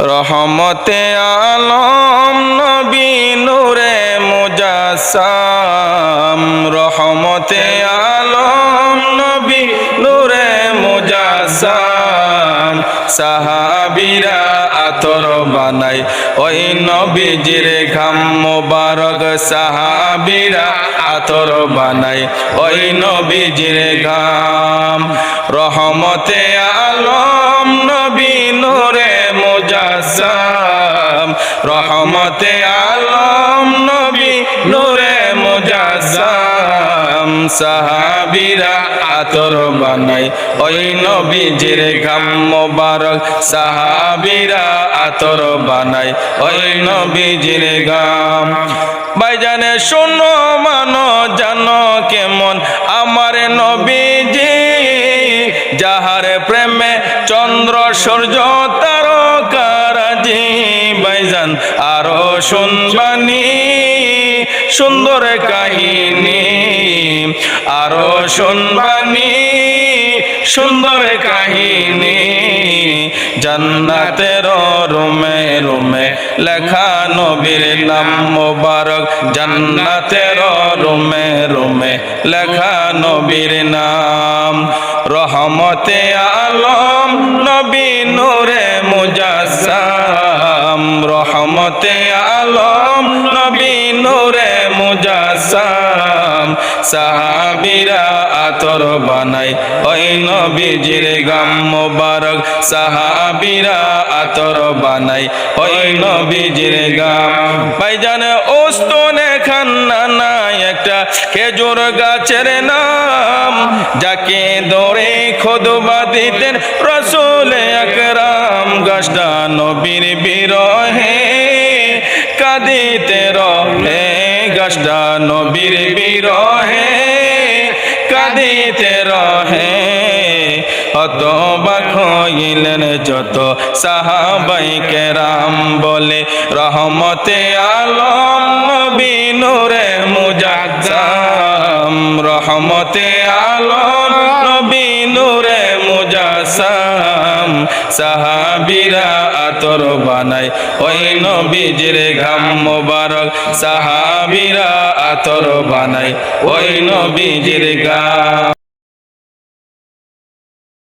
রহমতে আলম নবী নূরে মুজাসাম রহমতে আলম নবী নূরে মুজাসাম সাহাবিরা আতর বানাই। ওই নবীজির ঘাম মোবারক সাহাবিরা আতর বানাই। ওই নবীজির ঘাম। রহমতে আলম মুজাসাম রহমতে আলম নবী নূরে মুজাসাম সাহাবিরা আতর বানাই ওই নবীজির গাম মোবারক সাহাবিরা আতর বানাই ওই নবীজির গাম ভাইজানে শোনো মানো, জানো কেমন আমার নবীজি। যাহার প্রেমে চন্দ্র সূর্য বাইজান আরও শুনবানি, সুন্দর কাহিনী। আরও শুনবানি, সুন্দর কাহিনী। জান্নাতের রুমে রুমে লেখা নবীর নাম মোবারক। জান্নাতের রুমে রুমে লেখা নবীর নাম। রহমতে আলম, নবী নূরে মুজাসাম রহমতে আলম নবী নূরে মুজাসাম সাহাবিরা আতর বানাই ওই নবীজির গাম মোবারক সাহাবিরা আতর বানাই ওই নবীজির গাম ভাইজান ওস্তনে খান্না নাই একটা খেজুর গাছের নাম, যাকে দৌড়ে খোদবা দিতেন রসুল আকরাম গাছটা নবীর বিরহে কাঁদিতে রহে গাছটা নবীর বিরহে। কাঁদিতে রহে অত বাখইলেন যত সাহাবাই কেরাম বলে, রহমতে আলম নবী নূরে মুজাজ্জাম। রহমতে আলম নবী নূরে মুজাসাম সাহাবিরা আতর বানাই ওই নবীজির ঘাম মোবারক সাহাবিরা আতর বানাই ওই নবীজির গাম